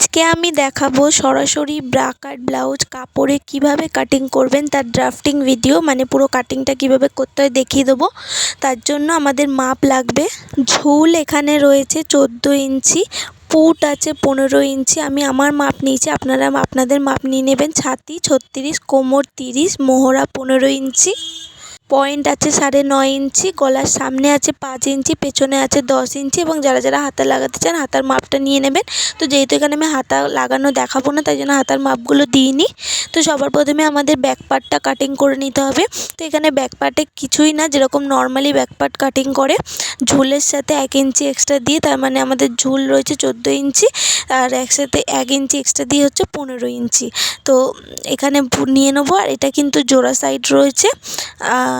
আজকে আমি দেখাবো সরাসরি ব্রা কাট ব্লাউজ কাপড়ে কীভাবে কাটিং করবেন, তার ড্রাফটিং ভিডিও মানে পুরো কাটিংটা কীভাবে করতে হয় দেখিয়ে দেবো। তার জন্য আমাদের মাপ লাগবে, ঝুল এখানে রয়েছে চোদ্দ ইঞ্চি, পুট আছে পনেরো ইঞ্চি, আমি আমার মাপ নিয়েছি, আপনারা আপনাদের মাপ নিয়ে নেবেন, ছাতি ছত্রিশ, কোমর তিরিশ, মোহরা পনেরো ইঞ্চি। পয়েন্ট আছে সাড়ে নয় ইঞ্চি, গলার সামনে আছে পাঁচ ইঞ্চি, পেছনে আছে দশ ইঞ্চি এবং যারা যারা হাতা লাগাতে চান হাতার মাপটা নিয়ে নেবেন। তো যেহেতু এখানে আমি হাতা লাগানো দেখাবো না, তাই জন্য হাতার মাপগুলো দিইনি। তো সবার প্রথমে আমাদের ব্যাক পার্টটা কাটিং করে নিতে হবে। তো এখানে ব্যাক পার্টে কিছুই না, যেরকম নর্মালি ব্যাক পার্ট কাটিং করে, ঝুলের সাথে এক ইঞ্চি এক্সট্রা দিয়ে, তার মানে আমাদের ঝুল রয়েছে চোদ্দ ইঞ্চি আর একসাথে এক ইঞ্চি এক্সট্রা দিয়ে হচ্ছে পনেরো ইঞ্চি। তো এখানে নিয়ে নেব, আর এটা কিন্তু জোড়া সাইড রয়েছে। আর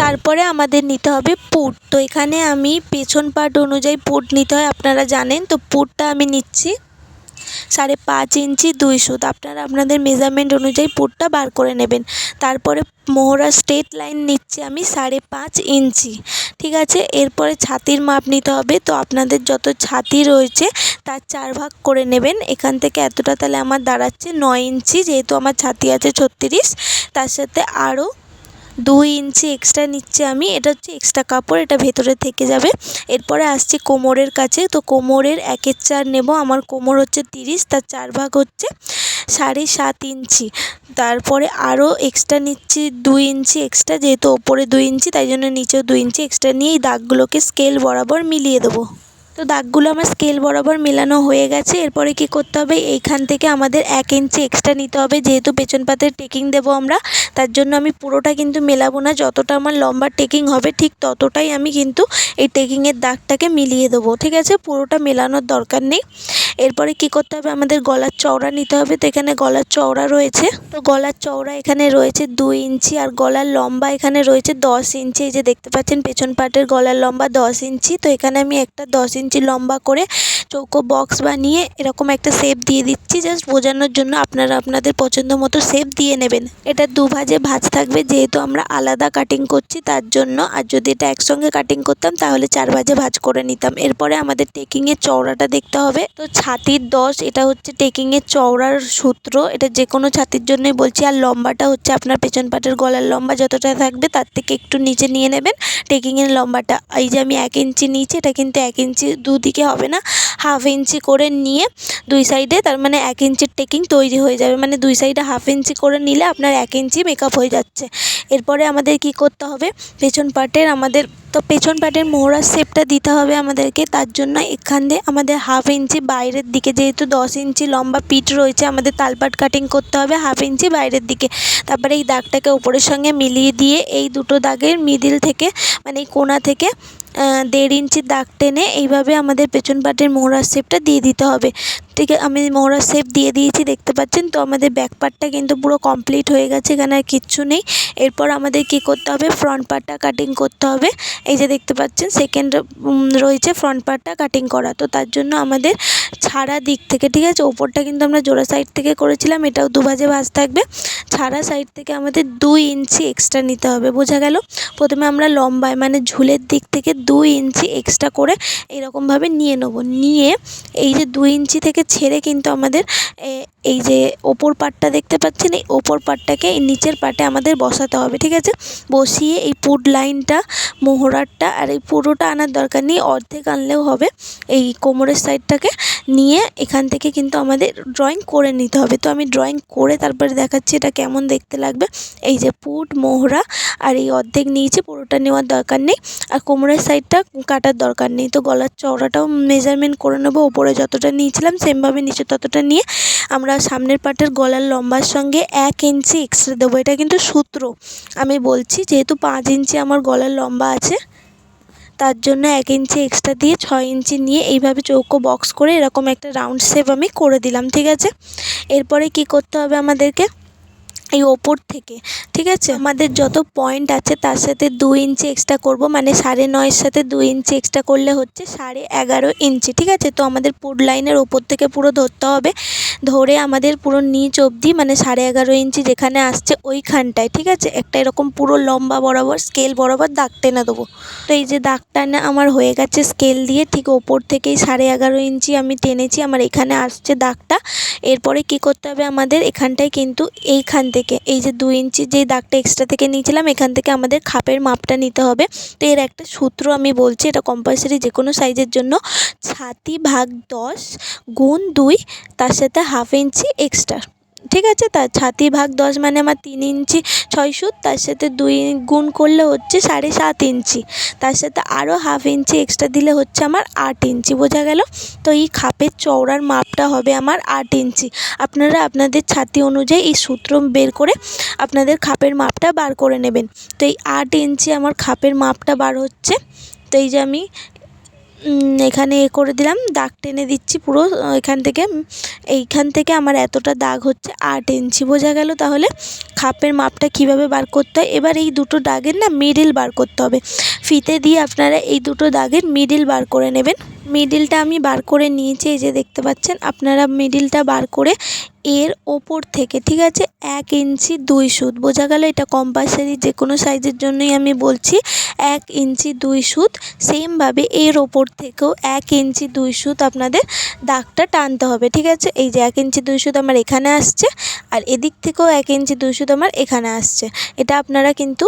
তারপরে আমাদের নিতে হবে পুট। তো এখানে আমি পেছন পার্ট অনুযায়ী পুট নিতে হয়, আপনারা জানেন। তো পুটটা আমি নিচ্ছি সাড়ে পাঁচ ইঞ্চি দুই সুত আপনারা আপনাদের মেজারমেন্ট অনুযায়ী পুটটা বার করে নেবেন। তারপরে মোহরা স্ট্রেট লাইন নিচ্ছি আমি সাড়ে পাঁচ ইঞ্চি। ঠিক আছে? এরপরে ছাতির মাপ নিতে হবে। তো আপনাদের যত ছাতি রয়েছে, তার চার ভাগ করে নেবেন। এখান থেকে এতটা তাহলে আমার দাঁড়াচ্ছে নয় ইঞ্চি, যেহেতু আমার ছাতি আছে ছত্রিশ। তার সাথে আরও দুই ইঞ্চি এক্সট্রা নিচ্ছি আমি। এটা হচ্ছে এক্সট্রা কাপড়, এটা ভেতরে থেকে যাবে। এরপরে আসছি কোমরের কাছে। তো কোমরের একের চার নেব। আমার কোমর হচ্ছে তিরিশ, তার চার ভাগ হচ্ছে সাড়ে সাত ইঞ্চি। তারপরে আরও এক্সট্রা নিচ্ছি দুই ইঞ্চি এক্সট্রা যেহেতু ওপরে দুই ইঞ্চি, তাই জন্য নিচেও দুই ইঞ্চি এক্সট্রা নিয়ে এই দাগগুলোকে স্কেল বরাবর মিলিয়ে দেবো। তো দাগগুলো আমার স্কেল বরাবর মেলানো হয়ে গেছে। এরপরে কি করতে হবে? এইখান থেকে আমাদের এক ইঞ্চি এক্সট্রা নিতে হবে। যেহেতু পেছন পাতের টেকিং দেবো আমরা, তার জন্য আমি পুরোটা কিন্তু মেলাবো না। যতটা আমার লম্বা টেকিং হবে, ঠিক ততটাই আমি কিন্তু এই টেকিংয়ের দাগটাকে মিলিয়ে দেবো। ঠিক আছে? পুরোটা মেলানোর দরকার নেই। এরপরে কি করতে হবে? আমাদের গলার চওড়া নিতে হবে। তো এখানে গলার চওড়া রয়েছে। তো গলার চওড়া এখানে রয়েছে দুই ইঞ্চি আর গলার লম্বা এখানে রয়েছে দশ ইঞ্চি। এই যে দেখতে পাচ্ছেন, পেছন পাটের গলার লম্বা দশ ইঞ্চি। তো এখানে আমি একটা দশ ইঞ্চি লম্বা করে চৌকো বক্স বানিয়ে এরকম একটা শেপ দিয়ে দিচ্ছি। জাস্ট বোঝানোর জন্য আপনারা আপনাদের পছন্দ মতো শেপ দিয়ে নেবেন। এটা দু ভাজে ভাজ থাকবে, যেহেতু আমরা আলাদা কাটিং করছি তার জন্য। আর যদি এটা একসঙ্গে কাটিং করতাম, তাহলে চার ভাজে ভাজ করে নিতাম। এরপরে আমাদের টেকিংয়ের চওড়াটা দেখতে হবে। তো ছাতির দশ, এটা হচ্ছে টেকিংয়ের চওড়ার সূত্র, এটা যে কোনো ছাতির জন্যই বলছি। আর লম্বাটা হচ্ছে আপনার পেছন পাটের গলার লম্বা, যতটা থাকবে তার থেকে একটু নিচে নিয়ে নেবেন টেকিংয়ের লম্বাটা। এই যে আমি এক ইঞ্চি নিয়েছি এটা কিন্তু এক ইঞ্চি দুদিকে হবে না হাফ ইঞ্চি করে নিয়ে দুই সাইডে তার মানে এক ইঞ্চির টেকিং তৈরি হয়ে যাবে। মানে দুই সাইডে হাফ ইঞ্চি করে নিলে আপনার এক ইঞ্চি মেকআপ হয়ে যাচ্ছে। এরপরে আমাদের কি করতে হবে? পেছন পাটের আমাদের তো পেছন পাটের মোহরার শেপটা দিতে হবে আমাদেরকে। তার জন্য এখান দিয়ে আমাদের হাফ ইঞ্চি বাইরের দিকে যেহেতু দশ ইঞ্চি লম্বা পিঠ রয়েছে, আমাদের তালপাট কাটিং করতে হবে হাফ ইঞ্চি বাইরের দিকে। তারপরে এই দাগটাকে ওপরের সঙ্গে মিলিয়ে দিয়ে এই দুটো দাগের মিডিল থেকে মানে এই কোনা থেকে দেড় ইঞ্চির দাগ টেনে এইভাবে আমাদের পেছন পাটের মোহরার শেপটা দিয়ে দিতে হবে। আছে আমি মোহরার শেপ দিয়ে দিয়েছি, দেখতে পাচ্ছেন? তো আমাদের ব্যাক পার্টটা কিন্তু পুরো কমপ্লিট হয়ে গেছে এখানে আর কিচ্ছু নেই। এরপর আমাদের কী করতে হবে? ফ্রন্ট পার্টটা কাটিং করতে হবে। এই যে দেখতে পাচ্ছেন সেকেন্ড রয়েছে ফ্রন্ট পার্টটা কাটিং করা। তো তার জন্য আমাদের ছাড়া দিক থেকে, ঠিক আছে? ওপরটা কিন্তু আমরা জোড়া সাইড থেকে করেছিলাম, এটাও দুভাজে ভাজ থাকবে। ছাড়া সাইড থেকে আমাদের দুই ইঞ্চি এক্সট্রা নিতে হবে, বোঝা গেল? প্রথমে আমরা লম্বায় মানে ঝুলের দিক থেকে দুই ইঞ্চি এক্সট্রা করে এরকমভাবে নিয়ে নেব। নিয়ে এই যে দুই ইঞ্চি থেকে ছেড়ে কিন্তু আমাদের এই যে ওপর পাটটা দেখতে পাচ্ছেন, এই ওপর পাটটাকে এই নিচের পাটে আমাদের বসাতে হবে, ঠিক আছে? বসিয়ে এই পুট লাইনটা, মোহরারটা আর এই পুরোটা আনার দরকার নেই, অর্ধেক আনলেও হবে। এই কোমরের সাইডটাকে নিয়ে এখান থেকে কিন্তু আমাদের ড্রয়িং করে নিতে হবে। তো আমি ড্রয়িং করে তারপরে দেখাচ্ছি এটা কেমন দেখতে লাগবে। এই যে পুট, মোহরা আর এই অর্ধেক নিয়েছি, পুরোটা নেওয়ার দরকার নেই। আর কোমরের সাইডটা কাটার দরকার নেই। তো গলার চওড়াটাও মেজারমেন্ট করে নেব, ওপরে যতটা নিয়েছিলাম সেমভাবে নিচে ততটা নিয়ে আমরা সামনের পাটের গলার লম্বার সঙ্গে এক ইঞ্চি এক্সট্রা দেবো। এটা কিন্তু সূত্র। আমি বলছি, যেহেতু পাঁচ ইঞ্চি আমার গলার লম্বা আছে, তার জন্য এক ইঞ্চি এক্সট্রা দিয়ে ছয় ইঞ্চি নিয়ে এইভাবে চৌকো বক্স করে এরকম একটা রাউন্ড শেপ আমি করে দিলাম, ঠিক আছে? এরপরে কি করতে হবে আমাদেরকে? এই ওপর থেকে, ঠিক আছে? আমাদের যত পয়েন্ট আছে তার সাথে দু ইঞ্চি এক্সট্রা করব মানে সাড়ে নয়ের সাথে দু ইঞ্চি এক্সট্রা করলে হচ্ছে সাড়ে এগারো ইঞ্চি ঠিক আছে? তো আমাদের পুড লাইনের ওপর থেকে পুরো ধরতে হবে। ধরে আমাদের পুরো নিচ অবধি মানে সাড়ে এগারো ইঞ্চি যেখানে আসছে ওইখানটায়, ঠিক আছে? একটা এরকম পুরো লম্বা বরাবর স্কেল বরাবর দাগ টেনে দেবো। তো এই যে দাগ টানা আমার হয়ে গেছে স্কেল দিয়ে, ঠিক ওপর থেকেই সাড়ে এগারো ইঞ্চি আমি টেনেছি, আমার এখানে আসছে দাগটা। এরপরে কি করতে হবে আমাদের? এখানটায় কিন্তু এইখান থেকে এই যে দু ইঞ্চি যেই দাগটা এক্সট্রা থেকে নিয়েছিলাম, এখান থেকে আমাদের খাপের মাপটা নিতে হবে। তো এর একটা সূত্র আমি বলছি, এটা কম্পালসারি যে কোনো সাইজের জন্য, ছাতি ভাগ দশ গুণ দুই, তার সাথে হাফ ইঞ্চি এক্সট্রা ঠিক আছে তা ছাতি ভাগ দশ মানে আমার তিন ইঞ্চি ছয় সুত, তার সাথে দুই গুণ করলে হচ্ছে সাড়ে সাত ইঞ্চি। তার সাথে আরও হাফ ইঞ্চি এক্সট্রা দিলে হচ্ছে আমার আট ইঞ্চি, বোঝা গেল? তো এই খাপের চওড়ার মাপটা হবে আমার আট ইঞ্চি। আপনারা আপনাদের ছাতি অনুযায়ী এই সূত্র বের করে আপনাদের খাপের মাপটা বার করে নেবেন। তো এই আট ইঞ্চি আমার খাপের মাপটা বার হচ্ছে। তো এই যে আমি এখানে এ করে দিলাম। দাগ টেনে দিচ্ছি পুরো এখান থেকে। এইখান থেকে আমার এতটা দাগ হচ্ছে আট ইঞ্চি। বোঝা গেল তাহলে খাপের মাপটা কীভাবে বার করতে হয়? এবার এই দুটো দাগের না মিডিল বার করতে হবে। ফিতে দিয়ে আপনারা এই দুটো দাগের মিডিল বার করে নেবেন। মিডিলটা আমি বার করে নিয়েছি, এই যে দেখতে পাচ্ছেন। আপনারা মিডিলটা বার করে এর ওপর থেকে, ঠিক আছে? এক ইঞ্চি দুই সুত। বোঝা গেল এটা কম্পালসারি যে কোনো সাইজের জন্যই আমি বলছি, এক ইঞ্চি দুই সুত। সেমভাবে এর ওপর থেকেও এক ইঞ্চি দুই সুত আপনাদের দাগটা টানতে হবে, ঠিক আছে? এই যে এক ইঞ্চি দুই সুত আমার এখানে আসছে, আর এদিক থেকেও এক ইঞ্চি দুই সুত আমার এখানে আসছে। এটা আপনারা কিন্তু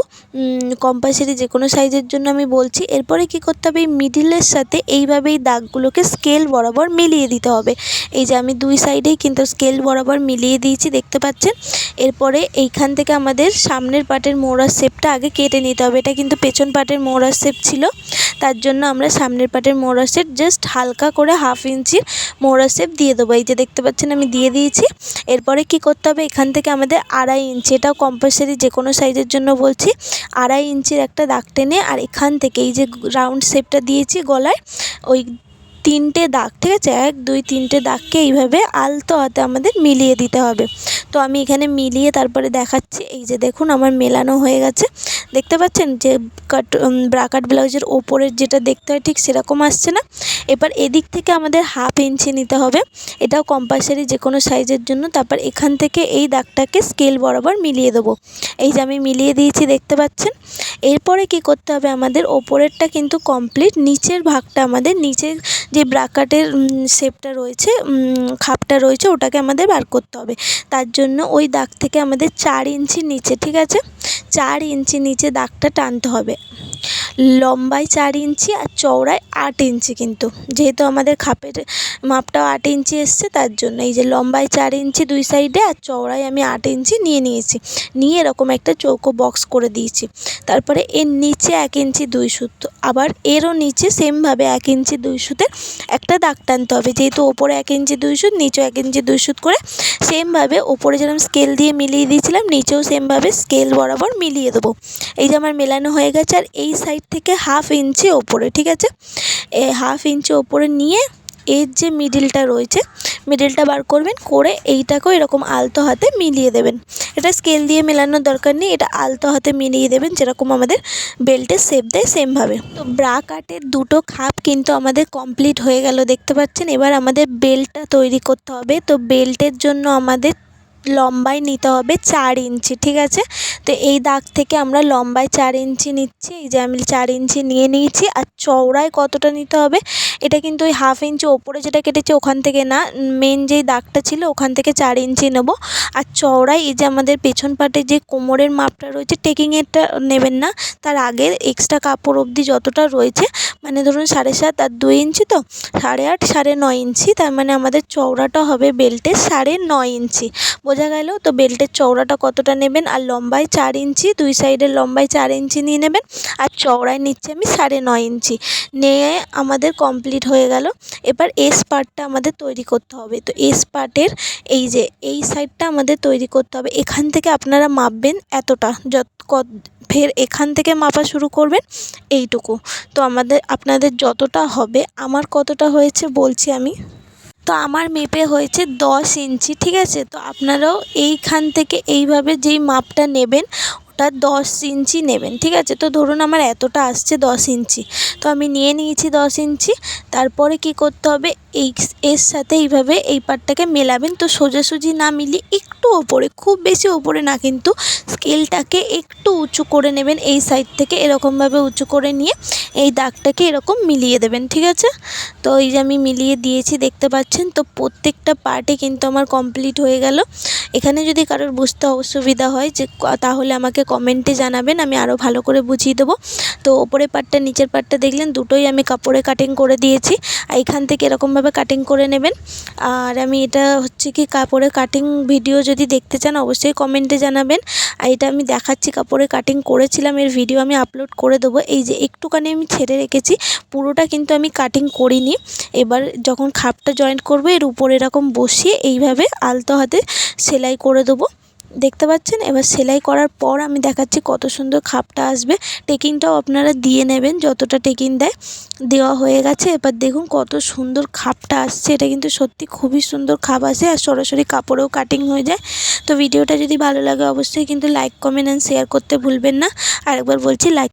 কম্পালসারি যে কোনো সাইজের জন্য আমি বলছি। এরপরে কি করতে হবে? এই মিডিলের সাথে এইভাবেই দাগগুলোকে স্কেল বরাবর মিলিয়ে দিতে হবে। এই যে আমি দুই সাইডেই কিন্তু স্কেল বরাবর মিলিয়ে দিয়েছি, দেখতে পাচ্ছেন? এরপরে এইখান থেকে আমাদের সামনের পাটের মোড়ার শেপটা আগে কেটে নিতে হবে। এটা কিন্তু পেছন পাটের মোড়ার শেপ ছিল। তার জন্য আমরা সামনের পাটের মোড়ার শেপ জাস্ট হালকা করে হাফ ইঞ্চির মোড়ার শেপ দিয়ে দেবো। এই যে দেখতে পাচ্ছেন, আমি দিয়ে দিয়েছি। এরপরে কি করতে হবে? এখান থেকে আমাদের আড়াই ইঞ্চি, এটাও কম্পালসারি যে কোনো সাইজের জন্য বলছি, আড়াই ইঞ্চির একটা দাগ টেনে আর এখান থেকে এই যে রাউন্ড শেপটা দিয়েছি গলায়, ওই তিনটে দাগ, ঠিক আছে? এক, দুই, তিনটে দাগকে এইভাবে আলতো হাতে আমাদের মিলিয়ে দিতে হবে। তো আমি এখানে মিলিয়ে তারপরে দেখাচ্ছি। এই যে দেখুন, আমার মেলানো হয়ে গেছে। দেখতে পাচ্ছেন যে কাট ব্রাকাট ব্লাউজের ওপরের যেটা দেখতে হয়, ঠিক সেরকম আসছে না। এবার এদিক থেকে আমাদের হাফ ইঞ্চি নিতে হবে। এটাও কম্পালসারি যে কোনো সাইজের জন্য। তারপর এখান থেকে এই দাগটাকে স্কেল বরাবর মিলিয়ে দেবো। এই যে আমি মিলিয়ে দিয়েছি, দেখতে পাচ্ছেন? এরপরে কি করতে হবে? আমাদের ওপরেরটা কিন্তু কমপ্লিট নিচের ভাগটা আমাদের নিচের যে ব্রাকাটের শেপটা রয়েছে খাপটা রয়েছে, ওটাকে আমাদের বার করতে হবে। তার জন্য ওই দাগ থেকে আমাদের চার ইঞ্চি নিচে, ঠিক আছে? চার ইঞ্চি নিচে দাগটা টানতে হবে। লম্বায় চার ইঞ্চি আর চওড়ায় আট ইঞ্চি কিন্তু। যেহেতু আমাদের খাপের মাপটাও আট ইঞ্চি এসছে, তার জন্য এই যে লম্বায় চার ইঞ্চি দুই সাইডে আর চওড়ায় আমি আট ইঞ্চি নিয়ে নিয়েছি। নিয়ে এরকম একটা চৌকো বক্স করে দিয়েছি। তারপরে এর নিচে এক ইঞ্চি দুই সুতো, আবার এরও নিচে সেমভাবে এক ইঞ্চি দুই সুতের একটা দাগ টানতে হবে। যেহেতু ওপরে এক ইঞ্চি দুই সুত, নিচেও এক ইঞ্চি দুই সুত করে সেমভাবে ওপরে যেরকম স্কেল দিয়ে মিলিয়ে দিয়েছিলাম, নিচেও সেমভাবে স্কেল বরাবর মিলিয়ে দেবো। এই যে আমার মেলানো হয়ে গেছে, আর এই সাইড থেকে হাফ ইঞ্চি ওপরে, ঠিক আছে? এ হাফ ইঞ্চি ওপরে নিয়ে এর যে মিডিলটা রয়েছে মিডিলটা বার করবেন, করে এইটাকেও এরকম আলতো হাতে মিলিয়ে দেবেন। এটা স্কেল দিয়ে মেলানোর দরকার নেই, এটা আলতো হাতে মিলিয়ে দেবেন, যেরকম আমাদের বেল্টের শেপ দেয় সেমভাবে তো ব্রা কাটের দুটো খাপ কিন্তু আমাদের কমপ্লিট হয়ে গেল, দেখতে পাচ্ছেন? এবার আমাদের বেল্টটা তৈরি করতে হবে। তো বেল্টের জন্য আমাদের লম্বায় নিতে হবে চার ইঞ্চি, ঠিক আছে? তো এই দাগ থেকে আমরা লম্বায় চার ইঞ্চি নিচ্ছি, এই যে আমি চার ইঞ্চি নিয়ে নিয়েছি, আর চওড়ায় কতটা নিতে হবে? এটা কিন্তু ওই হাফ ইঞ্চি ওপরে যেটা কেটেছি ওখান থেকে না মেন যেই দাগটা ছিল ওখান থেকে চার ইঞ্চি নেব। আর চওড়ায় এই যে আমাদের পেছন পাটে যে কোমরের মাপটা রয়েছে টেকিংয়েরটা নেবেন না, তার আগের এক্সট্রা কাপড় অবধি যতটা রয়েছে মানে ধরুন সাড়ে সাত আর দুই ইঞ্চি তো, সাড়ে আট, সাড়ে নয় ইঞ্চি, তার মানে আমাদের চওড়াটা হবে বেল্টের সাড়ে নয় ইঞ্চি। বোঝা গেল। তো বেল্টের চওড়াটা কতটা নেবেন? আর লম্বায় চার ইঞ্চি, দুই সাইডের লম্বায় চার ইঞ্চি নিয়ে নেবেন। আর চওড়ায় নিচ্ছি আমি সাড়ে নয় ইঞ্চি। নিয়ে আমাদের কমপ্লিট হয়ে গেল। এবার এস পার্টটা আমাদের তৈরি করতে হবে। তো এস পার্টের এই যে, এই সাইডটা আমাদের তৈরি করতে হবে। এখান থেকে আপনারা মাপবেন এতটা। যত ফের এখান থেকে মাপা শুরু করবেন এইটুকু। তো আমাদের, আপনাদের যতটা হবে, আমার কতটা হয়েছে বলছি আমি। তো আমার মেপে হয়েছে দশ ইঞ্চি, ঠিক আছে? তো আপনারাও এইখান থেকে এইভাবে যেই মাপটা নেবেন, ওটা দশ ইঞ্চি নেবেন, ঠিক আছে? তো ধরুন আমার এতটা আসছে দশ ইঞ্চি, তো আমি নিয়ে নিয়েছি দশ ইঞ্চি, তারপরে কি করতে হবে? এই এর সাথে এইভাবে এই পাটটাকে মেলাবেন। তো সোজাসুজি না মিলিয়ে একটু ওপরে, খুব বেশি ওপরে না, কিন্তু স্কেলটাকে একটু উঁচু করে নেবেন এই সাইড থেকে এরকমভাবে উঁচু করে নিয়ে এই দাগটাকে এরকম মিলিয়ে দেবেন, ঠিক আছে? তো এই যে আমি মিলিয়ে দিয়েছি, দেখতে পাচ্ছেন? তো প্রত্যেকটা পার্টে কিন্তু আমার কমপ্লিট হয়ে গেল। এখানে যদি কারোর বুঝতে অসুবিধা হয় যে তাহলে আমাকে কমেন্টে জানাবেন, আমি আরও ভালো করে বুঝিয়ে দেবো। তো ওপরের পার্টটা নিচের পার্টটা দেখলেন, দুটোই আমি কাপড়ে কাটিং করে দিয়েছি। আর এখান থেকে এরকমভাবে কাটিং করে নেবেন? আর আমি এটা হচ্ছে কি কাপড়ে কাটিং ভিডিও যদি দেখতে চান, অবশ্যই কমেন্টে জানাবেন। আর এটা আমি দেখাচ্ছি কাপড়ে কাটিং করেছিলাম, এর ভিডিও আমি আপলোড করে দেবো। এই যে একটুখানি আমি ছেড়ে রেখেছি, পুরোটা কিন্তু আমি কাটিং করিনি। এবার যখন খাপটা জয়েন্ট করব, এর উপর এরকম বসিয়ে এইভাবে আলতো হাতে সেলাই করে দেবো। দেখতে পাচ্ছেন? এবার সেলাই করার পর আমি দেখাচ্ছি কত সুন্দর খাপটা আসবে। টেকিংটাও আপনারা দিয়ে নেবেন, যতটা টেকিং দেয়। দেওয়া হয়ে গেছে। এবার দেখুন কত সুন্দর খাপটা আসছে। এটা কিন্তু সত্যি খুবই সুন্দর খাপ আসে আর সরাসরি কাপড়েও কাটিং হয়ে যায়। তো ভিডিওটা যদি ভালো লাগে অবশ্যই কিন্তু লাইক কমেন্ট অ্যান্ড শেয়ার করতে ভুলবেন না। আরেকবার বলছি লাইক